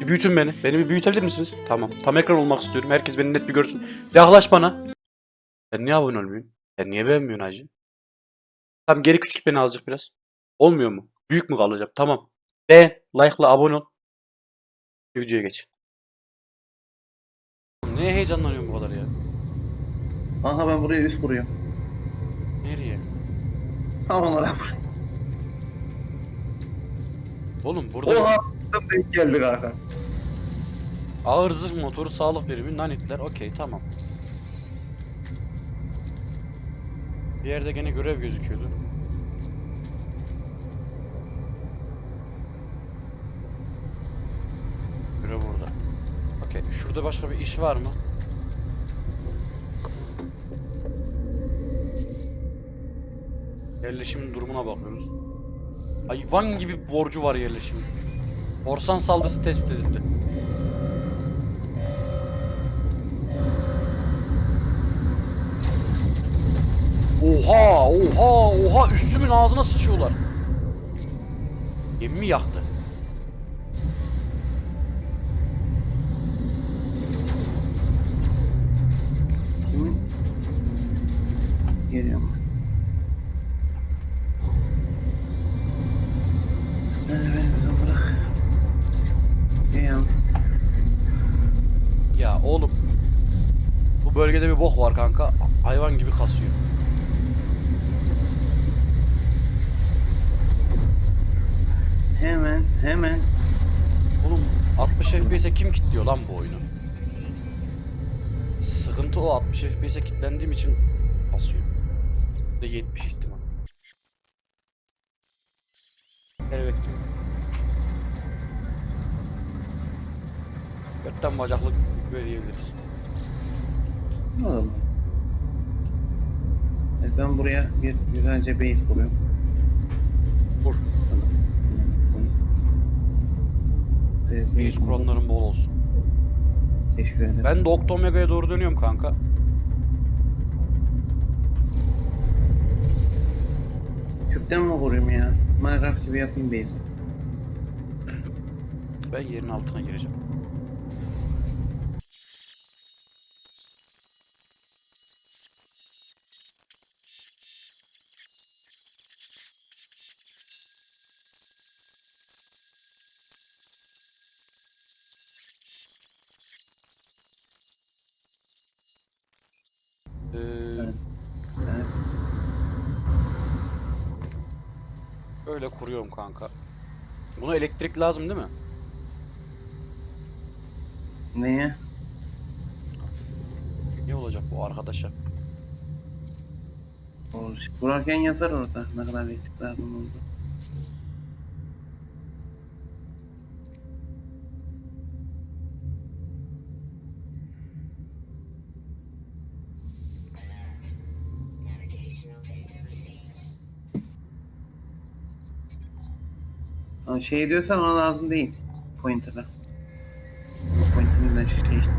Bir büyütün beni. Beni bir büyütebilir misiniz? Tamam. Tam ekran olmak istiyorum. Herkes beni net bir görsün. Yaklaş bana. Sen niye abone olmuyorsun? Sen niye beğenmiyorsun hacı? Tamam geri küçült beni azıcık biraz. Olmuyor mu? Büyük mü kalacağım? Tamam. Beğen, like'la abone ol. Videoya geç. Neye heyecanlanıyorsun bu kadar ya? Aha ben buraya üst kuruyorum. Nereye? Tam olarak buraya. Oğlum burada Oha tam denk geldi kanka. ağır zırh motoru, sağlık birimi, nanitler. Okey tamam. Bir yerde gene görev gözüküyordu. Görev burada. Okey. Şurada başka bir iş var mı? Yerleşimin durumuna bakıyoruz. Hayvan gibi borcu var yerleşimin. Korsan saldırısı tespit edildi. Oha, oha, oha üstümün ağzına sıçıyorlar. Gemimi yaktı. Kimin? Geliyorum. Hadi beni bize bırak. Geliyorum. Ya oğlum. Bu bölgede bir bok var kanka. Hayvan gibi kasıyor. Hemen hemen. Oğlum 60 FPS'e kim kilitliyor lan bu oyunu? Sıkıntı o 60 FPS'e kilitlendiğim için basıyor. Bir De 70 ihtimal. Bekliyorum. Götten bacaklık diyebiliriz. Alalım. Evet, ben buraya bir güzelce base kuruyorum. Kur. Tamam. Reis kuranların bol olsun. Teşekkür ederim. Ben de Oktomega'ya doğru dönüyorum kanka. Küpten mi kurayım ya? Minecraft gibi yapayım base. Ben yerin altına gireceğim. Ee, Evet. Evet. Öyle kuruyorum kanka. Buna elektrik lazım değil mi? Neye? Ne olacak bu arkadaşa? Olur. Kurarken yazar orada ne kadar elektrik lazım oldu. Şey diyorsan ona lazım değil. Pointer'la. Pointer'ın şey işte.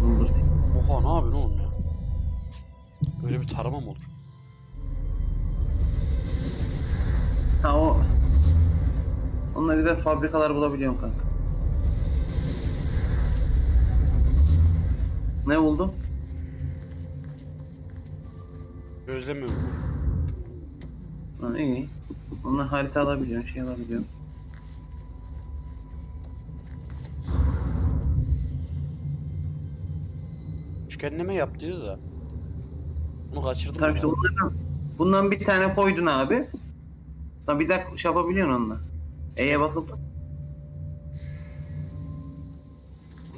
Zımbırt. Oha ne yapıyorsun oğlum ya? Böyle bir tarama mı olur? Ha o. Onunla güzel fabrikalar bulabiliyorum kanka. Ne buldun? Gözlemiyorum. Ha, iyi. Onunla harita alabiliyorsun, şey alabiliyorsun. Üçgenleme yap diyor da. Bunu kaçırdım Tabii ben işte abi. bunlardan, bundan bir tane koydun abi. Sonra bir dakika şey yapabiliyorsun onunla. E'ye basıp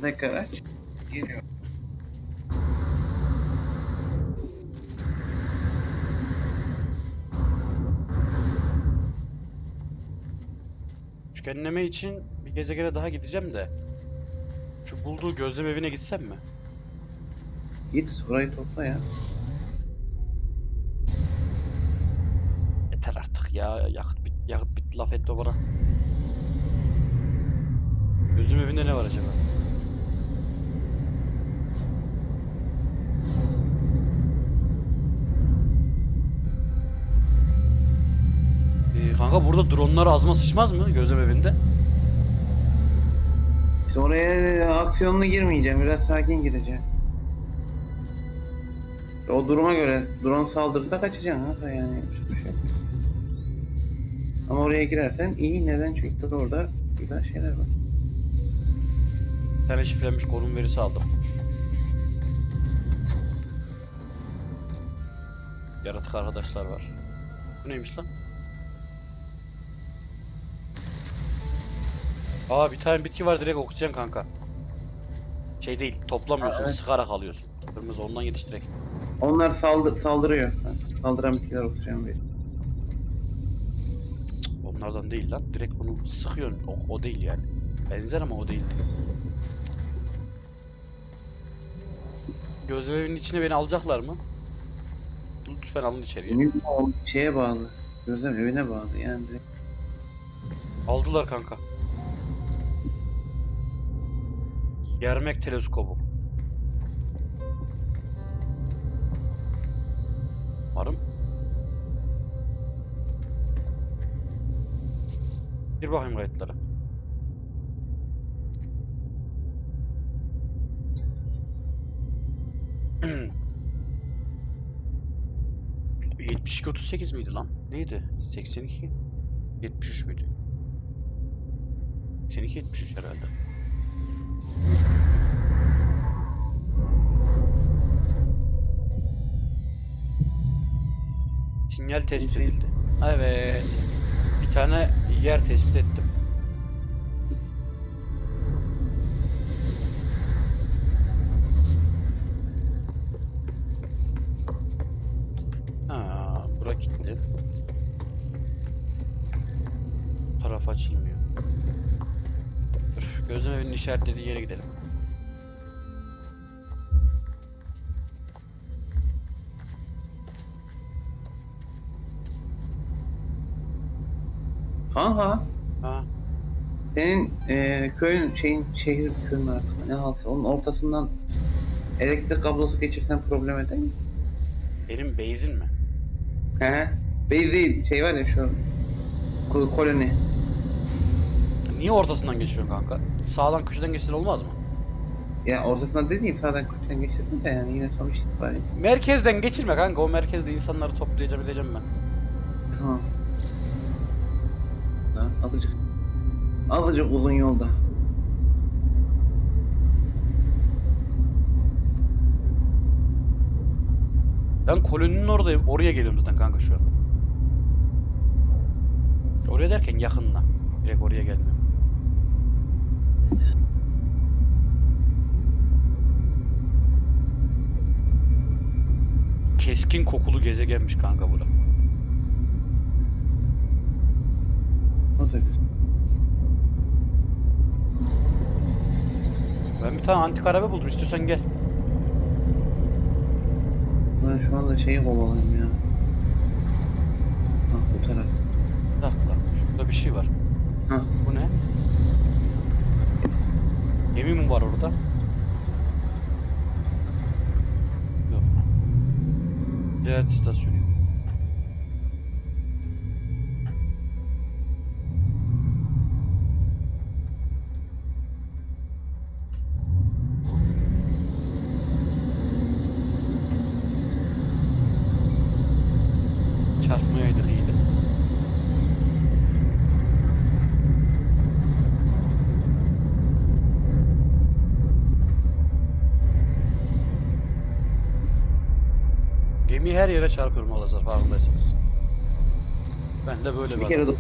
Tekrar aç. Geliyor. Üçgenleme için bir gezegene daha gideceğim de. Şu bulduğu gözlem evine gitsem mi? Git orayı topla ya. Yeter artık ya. Yakıt bit, yakıt bit laf etti o bana. Gözüm evinde ne var acaba? Kanka burada dronlar azma sıçmaz mı gözlem evinde? İşte oraya aksiyonlu girmeyeceğim. Biraz sakin gireceğim. O duruma göre drone saldırırsa kaçacaksın ha yani yapacak bir şey. Ama oraya girersen iyi neden çünkü orada güzel şeyler var. Bir tane şifrelenmiş konum verisi aldım. Yaratık arkadaşlar var. Bu neymiş lan? Aa bir tane bitki var direkt okuyacaksın kanka. Şey değil toplamıyorsun evet. sıkarak alıyorsun. Kırmızı ondan yetiş direkt. Onlar saldı saldırıyor. Saldıran bitkiler okuyacağım bir. Onlardan değil lan. Direkt bunu sıkıyorsun. O, o değil yani. Benzer ama o değil. Gözlem evinin içine beni alacaklar mı? Lütfen alın içeriye. O şeye bağlı. Gözlem evine bağlı yani. direkt. Aldılar kanka. Yermek teleskobu. Varım. Bir bakayım kayıtlara. ...72 38 miydi lan? Neydi? 82 73 müydü? 82 73 herhalde. Sinyal tespit edildi. Evet. Bir tane yer tespit ettim. Ha, bura kilitli. Taraf açılmıyor. Dur, gözlem evinin işaretlediği yere gidelim. Kanka Ha, senin e, köyün şeyin şehir köyün artık ne halse onun ortasından elektrik kablosu geçirsen problem eder mi? benim base'in mi? He. Base değil şey var ya şu ko- koloni. Niye ortasından geçiyorsun kanka? Sağdan köşeden geçsen olmaz mı? Ya ortasından dediğim sağdan köşeden geçirdim de yani yine sonuç itibariyle. Merkezden geçirme kanka. O merkezde insanları toplayacağım edeceğim ben. Azıcık uzun yolda. Ben koloninin oradayım. Oraya geliyorum zaten kanka şu an. Oraya derken yakınına. Direkt oraya gelmiyorum. Keskin kokulu gezegenmiş kanka bura. O da güzel. Ben bir tane antik araba buldum. İstiyorsan gel. Ben şu anda şeyi kovalayayım ya. Bak bu taraf. Bir dakika. Şurada bir şey var. Ha. Bu ne? Gemi mi var orada? Yok. Ticaret istasyonu. Çarpmayaydık iyiydi. Gemiyi her yere çarpıyorum Alazar farkındaysanız. Ben de böyle bir Bir kere de...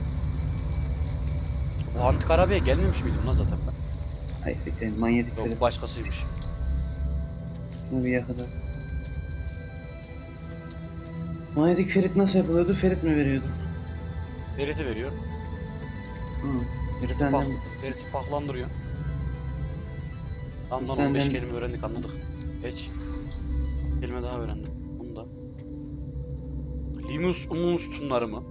O antik arabaya gelmemiş miydim lan zaten ben? Ay siktir manyetik Yok bu başkasıymış. Şunu bir yakada. Manyetik ferit nasıl yapılıyordu? Ferit mi veriyordu? Ferit'i veriyor. Hı. Ferit'i, Senden- pak, Ferit'i paklandırıyor. Senden- 15 kelime öğrendik anladık. Geç. Kelime daha öğrendim. Primus Humus tunlarımı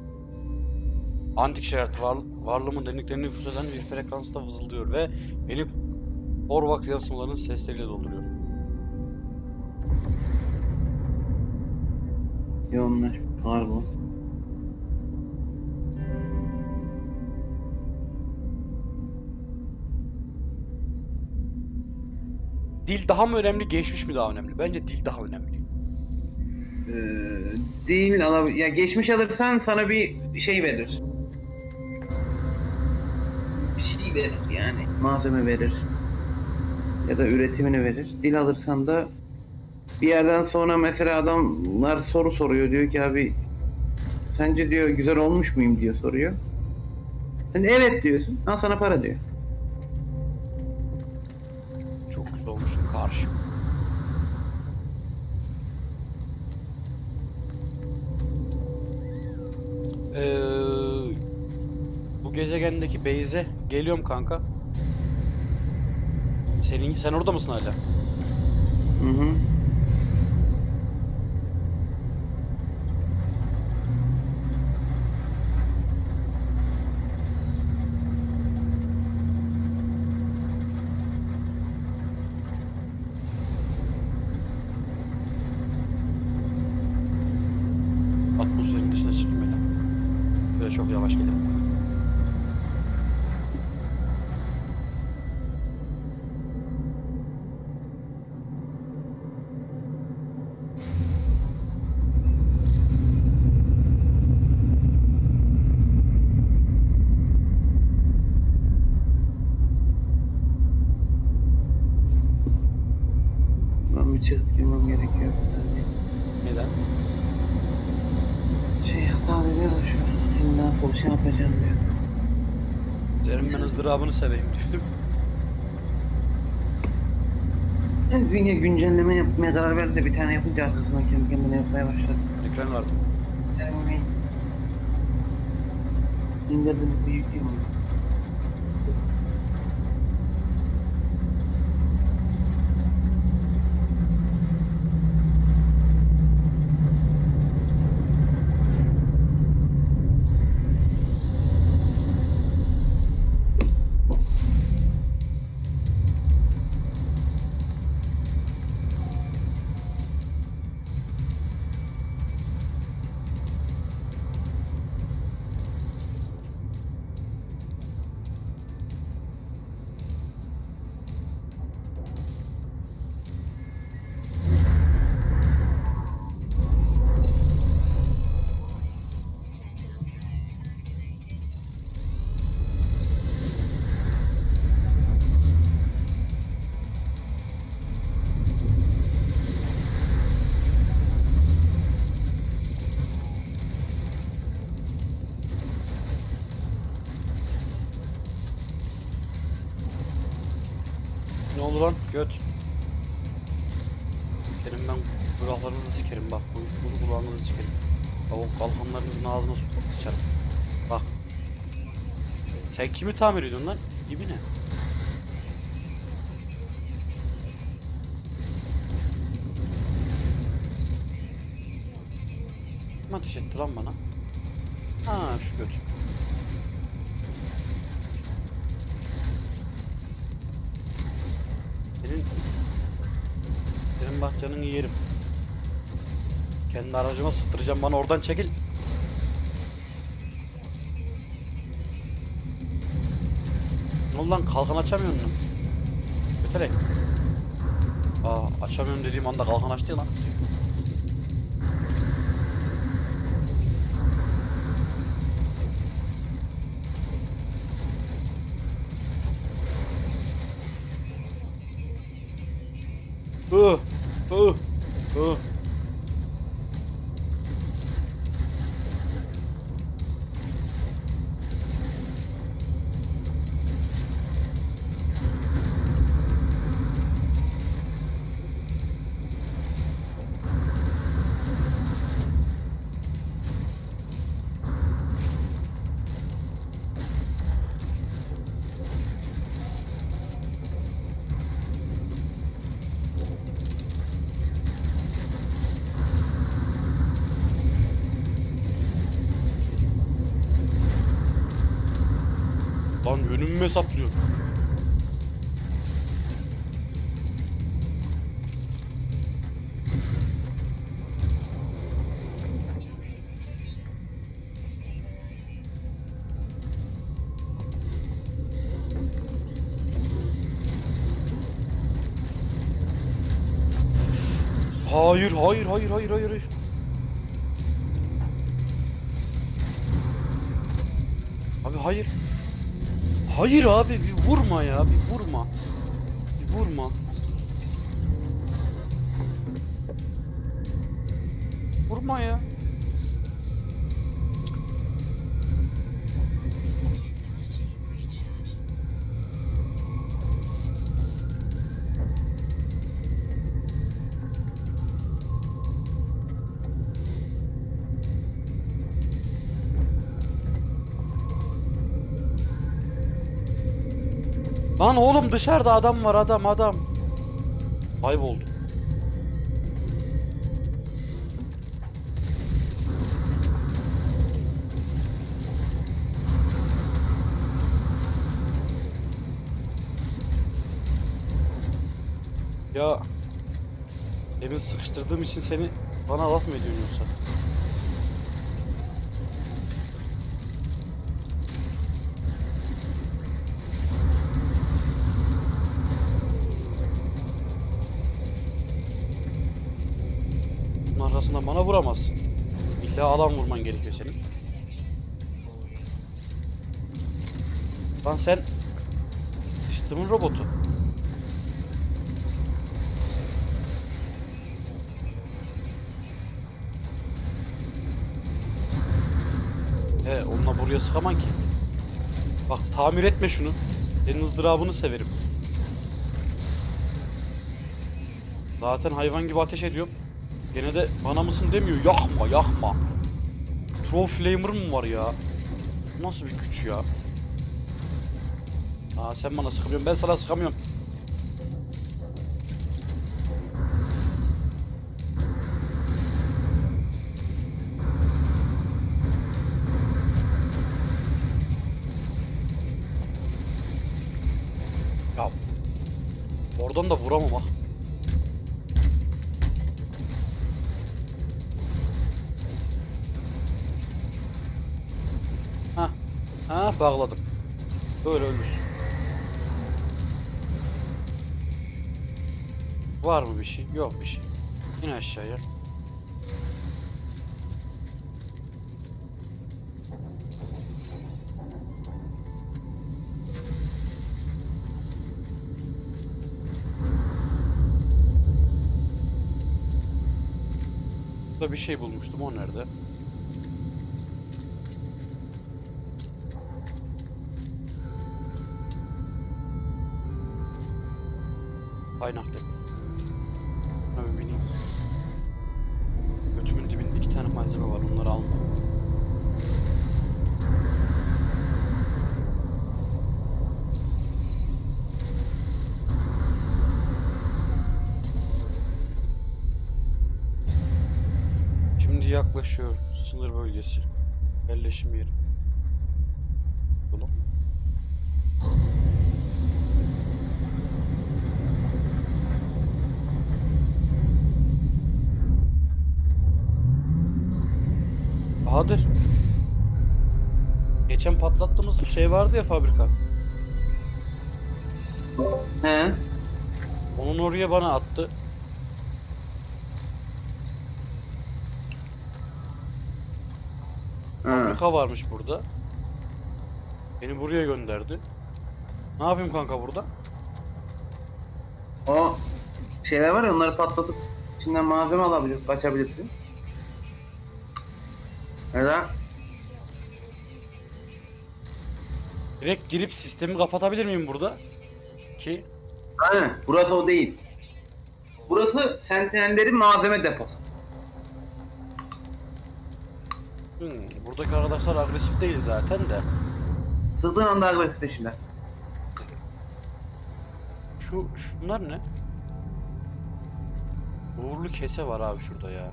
antik şeriat var, varlığımın derinliklerini nüfus eden bir frekansta vızıldıyor ve beni Orvak yansımalarının sesleriyle dolduruyor. Yanlış. Pardon. Dil daha mı önemli, geçmiş mi daha önemli? Bence dil daha önemli. Ee, değil alabil ya geçmiş alırsan sana bir şey verir. Bir şey verir yani. Malzeme verir. Ya da üretimini verir. Dil alırsan da bir yerden sonra mesela adamlar soru soruyor diyor ki abi sence diyor güzel olmuş muyum diyor soruyor. Sen evet diyorsun. Al sana para diyor. Ee, bu gezegendeki Beyze geliyorum kanka. Senin sen orada mısın hala? Hı hı. Atmosferin dışına çıkayım Böyle çok yavaş gelirim. Ben bir çıkıp girmem gerekiyor. bir saniye. Neden? Şey hata veriyor da şu elinden sol şey yapacağım diyor. Senin ben ızdırabını seveyim diyordum. Yani dünya güncelleme yapmaya karar verdi de bir tane yapınca arkasından kendi kendine yapmaya başladı. Ekran vardı. Termomeyi indirdim bir yükleyeyim onu. Göt. Sikerim ben kulaklarınızı sikerim bak. Bu, bu kulağınızı sikerim. Bak o kalkanlarınızın ağzına su- sıçarım. Bak. Sen kimi tamir ediyorsun lan? Gibi ne? Kim ateş etti lan bana? Ha şu göt. Senin bahçenin yerim. Kendi aracıma sıktıracağım bana oradan çekil. Ne lan kalkan açamıyor musun? Götürek. Aa açamıyorum dediğim anda kalkan açtı lan. Lan yönümü mü hesaplıyor? Hayır, hayır, hayır, hayır, hayır, hayır. Abi hayır. Hayır abi bir vurma ya, bir vurma. Bir vurma. Vurma ya. Lan oğlum dışarıda adam var adam adam. Kayboldu. Ya Demin sıkıştırdığım için seni bana laf mı ediyorsun yoksa? Arkasından bana vuramazsın. İlla alan vurman gerekiyor senin. Lan sen sıçtımın robotu. He onunla buraya sıkaman ki. Bak tamir etme şunu. Senin ızdırabını severim. Zaten hayvan gibi ateş ediyorum. Gene de bana mısın demiyor. Yakma yakma. Throw flamer mı var ya? Nasıl bir güç ya? Aa sen bana sıkamıyorsun ben sana sıkamıyorum. Ya oradan da vuramam. Ha. Bağladım. Böyle ölürsün. Var mı bir şey? Yok bir şey. İn aşağıya. Burada bir şey bulmuştum. O nerede? Kaynaklı. Buna bir bineyim. Götümün dibinde iki tane malzeme var. Onları alma. Şimdi yaklaşıyor sınır bölgesi. Yerleşim yeri. Oğlum. Bahadır. Geçen patlattığımız şey vardı ya fabrika. He? Onun oraya bana attı. Ha. Fabrika varmış burada. Beni buraya gönderdi. Ne yapayım kanka burada? O şeyler var ya onları patlatıp içinden malzeme alabilirsin, kaçabilirsin. Ya da Direkt girip sistemi kapatabilir miyim burada? Ki Aynen. Burası o değil. Burası sentinellerin malzeme deposu. hmm, buradaki arkadaşlar agresif değil zaten de. Sızdığın anda agresif peşinden. Şu şunlar ne? Uğurlu kese var abi şurada ya.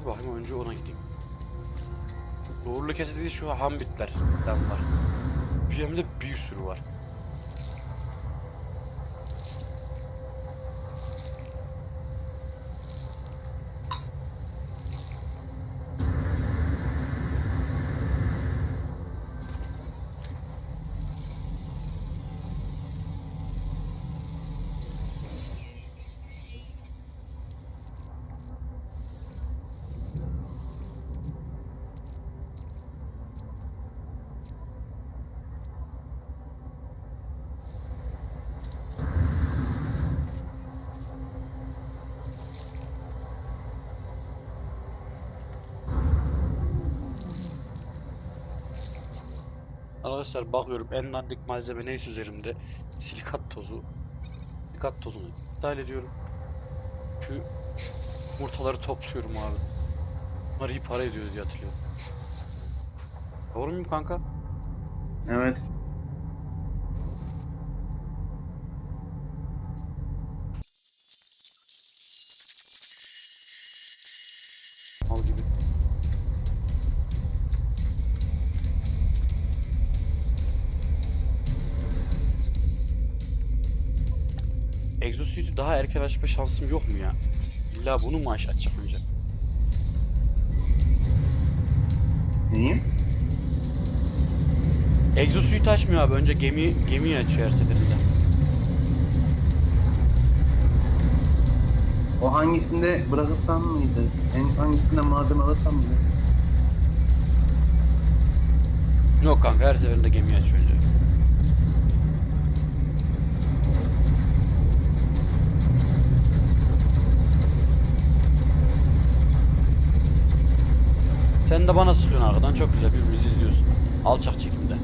Bir bakayım önce ona gideyim. Uğurlu kese değil şu hambitler falan var. Bir hem de bir sürü var. Arkadaşlar bakıyorum en dandik malzeme neyse üzerimde. Silikat tozu. Silikat tozunu iptal ediyorum. Şu yumurtaları topluyorum abi. Bunlar iyi para ediyor diye hatırlıyorum. Doğru muyum kanka? Evet. Daha erken açma şansım yok mu ya? İlla bunu mu aç açacak önce? Neyi? Exosuit'u açmıyor abi. Önce gemi gemiyi açıyor her seferinde. O hangisinde bırakırsan mıydı? En hangisinde malzeme alırsan mıydı? Yok kanka her seferinde gemiyi açıyor önce. Sen de bana sıkıyorsun arkadan çok güzel birbirimizi izliyorsun. Alçak çekimde.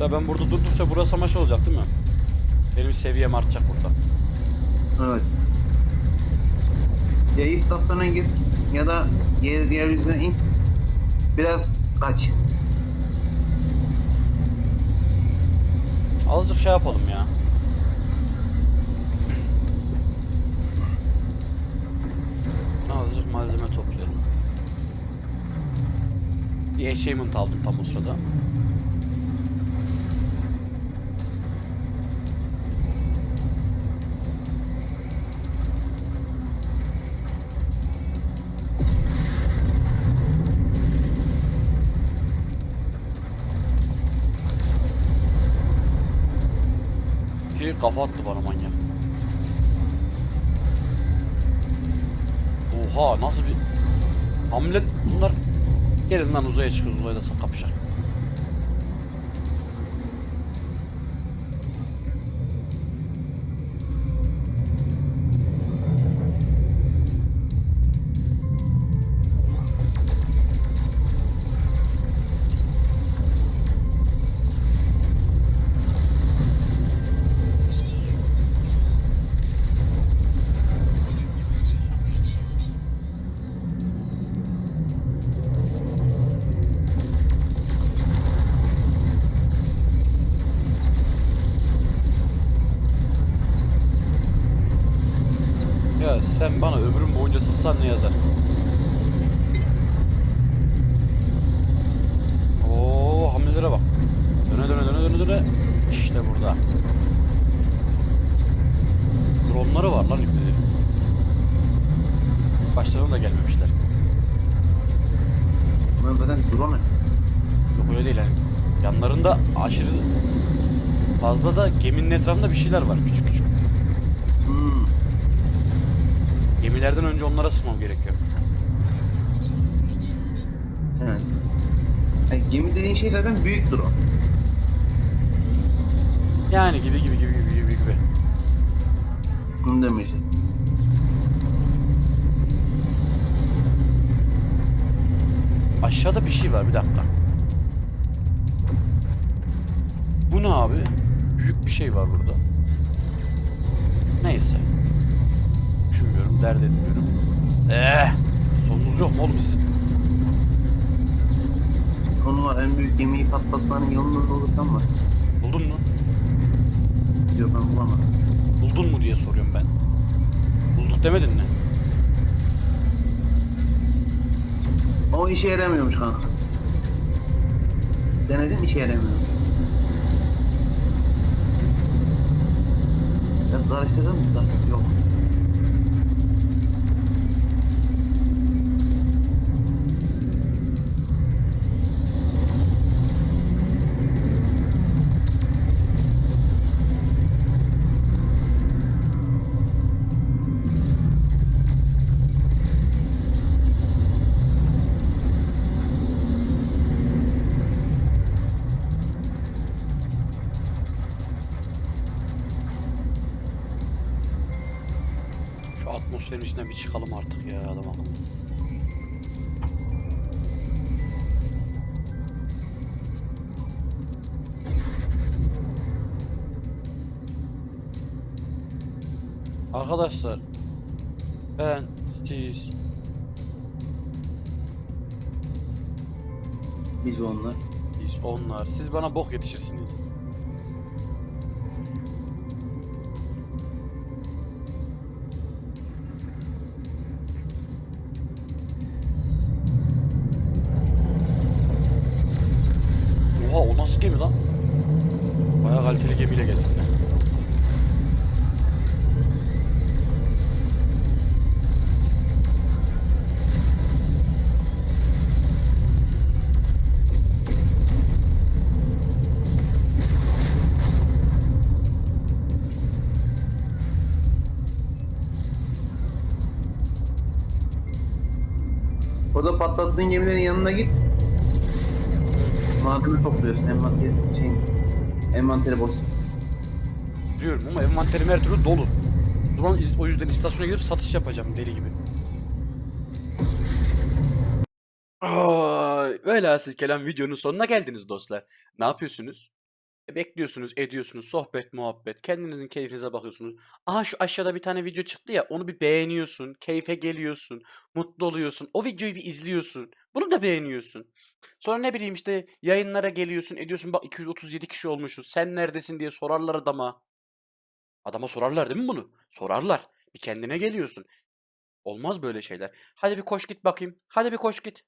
Da ben burada durdukça burası amaç olacak değil mi? Benim seviyem artacak burada. Evet. Ya istasyona gir ya da yer, yeryüzüne in. Biraz kaç. Azıcık şey yapalım ya. Azıcık malzeme toplayalım. Bir achievement aldım tam o sırada. Kafa attı bana manyak. Oha nasıl bir hamle bunlar gelin lan uzaya çıkıyoruz uzayda kapışak. Sen bana ömrüm boyunca sıksan ne yazar? Oo hamlelere bak. Döne döne döne döne döne. İşte burada. Dronları var lan ipleri. Başlarına da gelmemişler. Ben zaten drone. Yok öyle değil yani. Yanlarında aşırı fazla da geminin etrafında bir şeyler var küçük küçük. Hmm. Gemilerden önce onlara sıkmam gerekiyor. Evet. Yani gemi dediğin şey zaten büyük drone. Yani gibi gibi gibi gibi gibi gibi. Bunu demeyeceğim. Aşağıda bir şey var bir dakika. Bu ne abi? Büyük bir şey var burada. Neyse. Dert etmiyorum. Eh, sonunuz yok mu oğlum sizin? Konu var en büyük gemiyi patlatmanın yolunu bulursam var. Buldun mu? Yok ben bulamadım. Buldun mu diye soruyorum ben. Bulduk demedin mi? O işe yaramıyormuş kanka. Denedim işe yaramıyor. Biraz karıştırdın mı? Yok. Bir çıkalım artık ya adam akıllı. Arkadaşlar ben siz Biz onlar. biz onlar siz bana bok yetişirsiniz. Gemi lan? Bayağı kaliteli gemiyle geldik. Orada patlattığın gemilerin yanına git. Malzeme topluyorsun. Envanteri, şey, envanteri boş. Biliyorum ama envanterim her türlü dolu. O zaman o yüzden istasyona gidip satış yapacağım deli gibi. Ay, velhasıl kelam videonun sonuna geldiniz dostlar. Ne yapıyorsunuz? E, bekliyorsunuz, ediyorsunuz, sohbet, muhabbet, kendinizin keyfinize bakıyorsunuz. Aha şu aşağıda bir tane video çıktı ya, onu bir beğeniyorsun, keyfe geliyorsun, mutlu oluyorsun, o videoyu bir izliyorsun, bunu da beğeniyorsun. Sonra ne bileyim işte yayınlara geliyorsun, ediyorsun bak 237 kişi olmuşuz, sen neredesin diye sorarlar adama. Adama sorarlar değil mi bunu? Sorarlar. Bir kendine geliyorsun. Olmaz böyle şeyler. Hadi bir koş git bakayım. Hadi bir koş git.